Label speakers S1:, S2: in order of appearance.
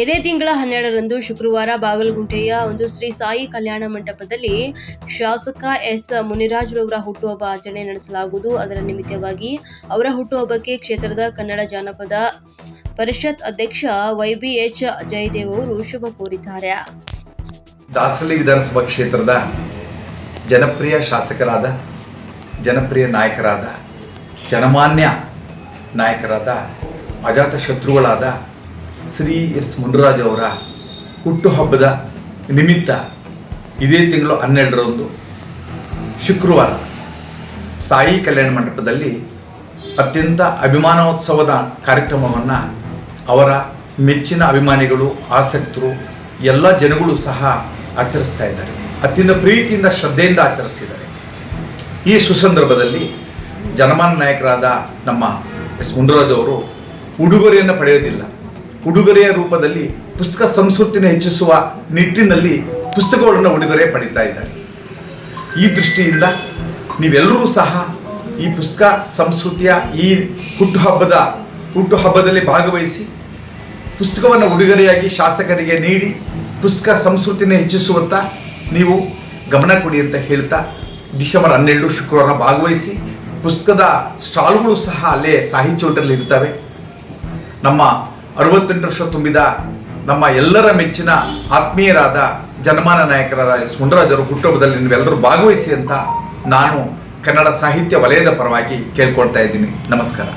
S1: ಇದೇ ತಿಂಗಳ ಹನ್ನೆರಡರಂದು ಶುಕ್ರವಾರ ಬಾಗಲಗುಂಟೆಯ ಒಂದು ಶ್ರೀ ಸಾಯಿ ಕಲ್ಯಾಣ ಮಂಟಪದಲ್ಲಿ ಶಾಸಕ ಎಸ್ ಮುನಿರಾಜ್ರವರ ಹುಟ್ಟುಹಬ್ಬ ಆಚರಣೆ ನಡೆಸಲಾಗುವುದು. ಅದರ ನಿಮಿತ್ತವಾಗಿ ಅವರ ಹುಟ್ಟುಹಬ್ಬಕ್ಕೆ ಕ್ಷೇತ್ರದ ಕನ್ನಡ ಜಾನಪದ ಪರಿಷತ್ ಅಧ್ಯಕ್ಷ ವೈಬಿಎಚ್ ಜಯದೇವ್ ಅವರು ಶುಭ ಕೋರಿದ್ದಾರೆ.
S2: ದಾಸರಳ್ಳಿ ವಿಧಾನಸಭಾ ಕ್ಷೇತ್ರದ ಜನಪ್ರಿಯ ಶಾಸಕರಾದ, ಜನಪ್ರಿಯ ನಾಯಕರಾದ, ಜನಮಾನ್ಯ ನಾಯಕರಾದ, ಅಜಾತ ಶತ್ರುಗಳಾದ ಶ್ರೀ ಎಸ್ ಮುನರಾಜ್ ಅವರ ಹುಟ್ಟುಹಬ್ಬದ ನಿಮಿತ್ತ ಇದೇ ತಿಂಗಳು ಹನ್ನೆರಡರಂದು ಶುಕ್ರವಾರ ಸಾಯಿ ಕಲ್ಯಾಣ ಮಂಟಪದಲ್ಲಿ ಅತ್ಯಂತ ಅಭಿಮಾನೋತ್ಸವದ ಕಾರ್ಯಕ್ರಮವನ್ನು ಅವರ ಮೆಚ್ಚಿನ ಅಭಿಮಾನಿಗಳು, ಆಸಕ್ತರು, ಎಲ್ಲ ಜನಗಳು ಸಹ ಆಚರಿಸ್ತಾ ಇದ್ದಾರೆ. ಅತ್ಯಂತ ಪ್ರೀತಿಯಿಂದ, ಶ್ರದ್ಧೆಯಿಂದ ಆಚರಿಸಿದ್ದಾರೆ. ಈ ಸುಸಂದರ್ಭದಲ್ಲಿ ಜನಮಾನ ನಾಯಕರಾದ ನಮ್ಮ ಎಸ್ ಮುನರಾಜ್ ಅವರು ಉಡುಗೊರೆಯನ್ನು ಪಡೆಯೋದಿಲ್ಲ. ಉಡುಗೊರೆಯ ರೂಪದಲ್ಲಿ ಪುಸ್ತಕ ಸಂಸ್ಕೃತಿನ ಹೆಚ್ಚಿಸುವ ನಿಟ್ಟಿನಲ್ಲಿ ಪುಸ್ತಕಗಳನ್ನು ಉಡುಗೊರೆ ಪಡಿತಾ ಇದ್ದಾರೆ. ಈ ದೃಷ್ಟಿಯಿಂದ ನೀವೆಲ್ಲರೂ ಸಹ ಈ ಪುಸ್ತಕ ಸಂಸ್ಕೃತಿಯ ಈ ಹುಟ್ಟುಹಬ್ಬದ ಹುಟ್ಟುಹಬ್ಬದಲ್ಲಿ ಭಾಗವಹಿಸಿ ಪುಸ್ತಕವನ್ನು ಉಡುಗೊರೆಯಾಗಿ ಶಾಸಕರಿಗೆ ನೀಡಿ ಪುಸ್ತಕ ಸಂಸ್ಕೃತಿನ ಹೆಚ್ಚಿಸುವತ್ತ ನೀವು ಗಮನ ಕೊಡಿ ಅಂತ ಹೇಳ್ತಾ ಡಿಸೆಂಬರ್ ಹನ್ನೆರಡು ಶುಕ್ರವಾರ ಭಾಗವಹಿಸಿ ಪುಸ್ತಕದ ಸ್ಟಾಲ್ಗಳು ಸಹ ಅಲ್ಲೇ ಸಾಹಿತ್ಯ ಹೋಟೆಲ್ ಇರ್ತವೆ. ನಮ್ಮ ಅರವತ್ತೆಂಟು ವರ್ಷ ತುಂಬಿದ ನಮ್ಮ ಎಲ್ಲರ ಮೆಚ್ಚಿನ ಆತ್ಮೀಯರಾದ ಜನಮಾನ ನಾಯಕರಾದ ಎಸ್ ಮುಂಡರಾಜರು ಹುಟ್ಟುಹಬ್ಬದಲ್ಲಿ ನೀವೆಲ್ಲರೂ ಭಾಗವಹಿಸಿ ಅಂತ ನಾನು ಕನ್ನಡ ಸಾಹಿತ್ಯ ವಲಯದ ಪರವಾಗಿ ಕೇಳ್ಕೊಳ್ತಾ ಇದ್ದೀನಿ. ನಮಸ್ಕಾರ.